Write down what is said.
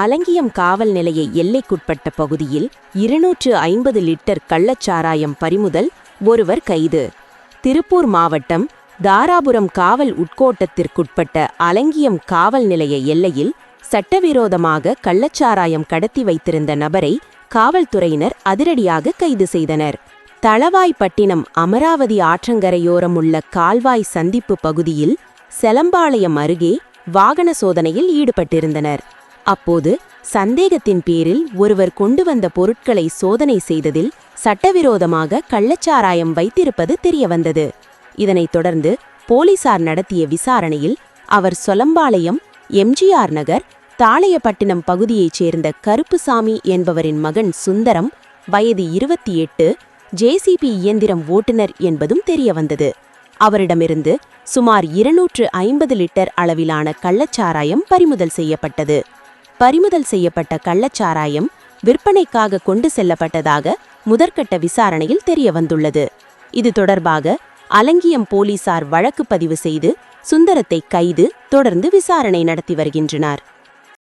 அலங்கியம் காவல் நிலைய எல்லைக்குட்பட்ட பகுதியில் இருநூற்று ஐம்பது லிட்டர் கள்ளச்சாராயம் பறிமுதல் ஒருவர் கைது. திருப்பூர் மாவட்டம் தாராபுரம் காவல் உட்கோட்டத்திற்குட்பட்ட அலங்கியம் காவல் நிலைய எல்லையில் சட்டவிரோதமாக கள்ளச்சாராயம் கடத்தி வைத்திருந்த நபரை காவல்துறையினர் அதிரடியாக கைது செய்தனர். தளவாய்ப்பட்டினம் அமராவதி ஆற்றங்கரையோரம் உள்ள கால்வாய் சந்திப்பு பகுதியில் செலம்பாளையம் அருகே வாகன சோதனையில் ஈடுபட்டிருந்தனர். அப்போது சந்தேகத்தின் பேரில் ஒருவர் கொண்டு வந்த பொருட்களை சோதனை செய்ததில் சட்டவிரோதமாக கள்ளச்சாராயம் வைத்திருப்பது தெரியவந்தது. இதனைத் தொடர்ந்து போலீசார் நடத்திய விசாரணையில் அவர் சொலம்பாளையம் எம்ஜிஆர் நகர் தாளையப்பட்டினம் பகுதியைச் சேர்ந்த கருப்புசாமி என்பவரின் மகன் சுந்தரம் வயது இருபத்தி எட்டு ஜேசிபி இயந்திரம் ஓட்டுநர் என்பதும் தெரியவந்தது. அவரிடமிருந்து சுமார் இருநூற்று ஐம்பது லிட்டர் அளவிலான கள்ளச்சாராயம் பறிமுதல் செய்யப்பட்டது. பறிமுதல் செய்யப்பட்ட கள்ளச்சாராயம் விற்பனைக்காக கொண்டு செல்லப்பட்டதாக முதற்கட்ட விசாரணையில் தெரியவந்துள்ளது. இது தொடர்பாக அலங்கியம் போலீசார் வழக்கு பதிவு செய்து சுந்தரத்தை கைது தொடர்ந்து விசாரணை நடத்தி வருகின்றனர்.